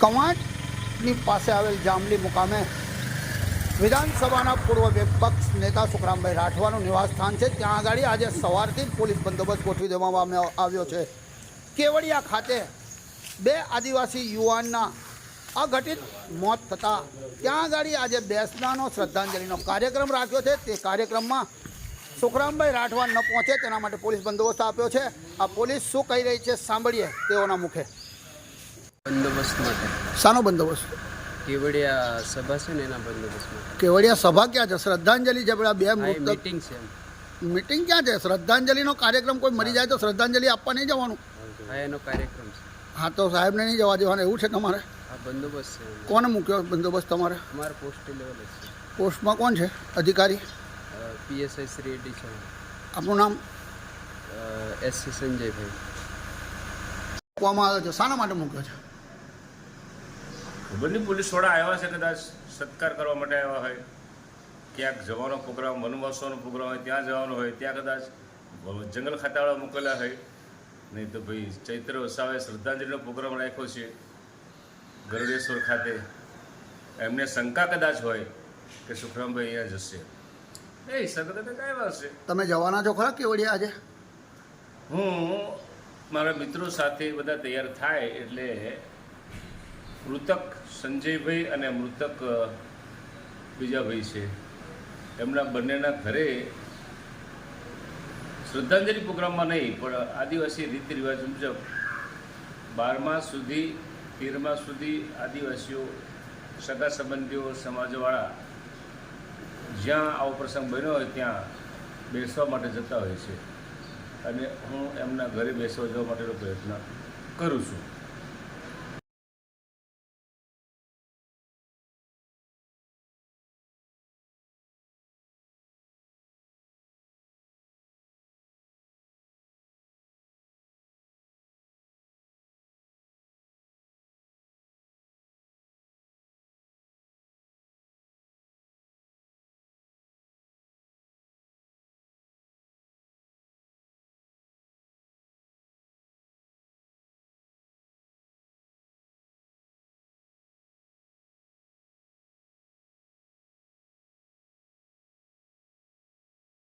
કવાંટની પાસે આવેલ જામલી મુકામે વિધાનસભાના પૂર્વ વિપક્ષ નેતા સુખરામભાઈ રાઠવાનું નિવાસસ્થાન છે. ત્યાં આગળ આજે સવારથી જ પોલીસ બંદોબસ્ત ગોઠવી દેવામાં આવ્યો- છે. કેવડિયા ખાતે બે આદિવાસી યુવાનના અઘટિત મોત થતાં ત્યાં આગળ આજે બેસનાનો શ્રદ્ધાંજલિનો કાર્યક્રમ રાખ્યો છે. તે કાર્યક્રમમાં સુખરામભાઈ રાઠવા ન પહોંચે તેના માટે પોલીસ બંદોબસ્ત આપ્યો છે. આ પોલીસ શું કહી રહી છે સાંભળીએ તેઓના મુખે. બંદોબસ્ત માટે. શાનો બંદોબસ્ત? કેવડિયા સભા છે ને એના બંદોબસ્ત માટે કેવડિયા સભા ક્યાં છે? શ્રદ્ધાંજલિ છે પેલા બે મીટિંગ છે મીટિંગ ક્યાં છે? શ્રદ્ધાંજલિનો કાર્યક્રમ કોઈ મરી જાય તો શ્રદ્ધાંજલિ આપવા નહીં જવાનું? એનો કાર્યક્રમ છે. હા તો સાહેબને નહીં જવા દેવાનું એવું છે તમારે? આ બંદોબસ્ત છે કોને મૂક્યો બંદોબસ્ત તમારે? અમારે પોસ્ટ લેવલ છે. પોસ્ટમાં કોણ છે? અધિકારી? પીએસઆઈ શ્રી એડી છે. આપણું નામ? એસસી સંજયભાઈ. મૂકવામાં આવ્યો છે. શાના માટે મૂક્યો છે? બંને પોલીસવાળા આવ્યા છે કદાચ સત્કાર કરવા માટે આવ્યા હોય. ક્યાંક જવાનો પ્રોગ્રામ વનવાસોનો પ્રોગ્રામ હોય ત્યાં જવાનો હોય ત્યાં કદાચ જંગલ ખાતાવાળા મોકલેલા હોય. નહીં તો ભાઈ ચૈત્ર વસાવે શ્રદ્ધાંજલિનો પ્રોગ્રામ રાખ્યો છે ગરુડેશ્વર ખાતે. એમને શંકા કદાચ હોય કે સુખરામભાઈ અહીંયા જશે. એ હિસાબે કદાચ આવ્યા હશે તમે જવાના છો ખરા કેવડિયા આજે? હું મારા મિત્રો સાથે બધા તૈયાર થાય એટલે મૃતક સંજયભાઈ અને મૃતક બીજાભાઈ છે. એમના બંનેના ઘરે શ્રદ્ધાંજલિ પ્રોગ્રામમાં નહીં, પણ આદિવાસી રીતિ રિવાજ મુજબ બારમા સુધી, તેરમા સુધી આદિવાસીઓ, સગા સંબંધીઓ, સમાજવાળા જ્યાં આવો પ્રસંગ બન્યો હોય ત્યાં બેસવા માટે જતા હોય છે. અને હું એમના ઘરે બેસવા જવા માટેનો પ્રયત્ન કરું છું.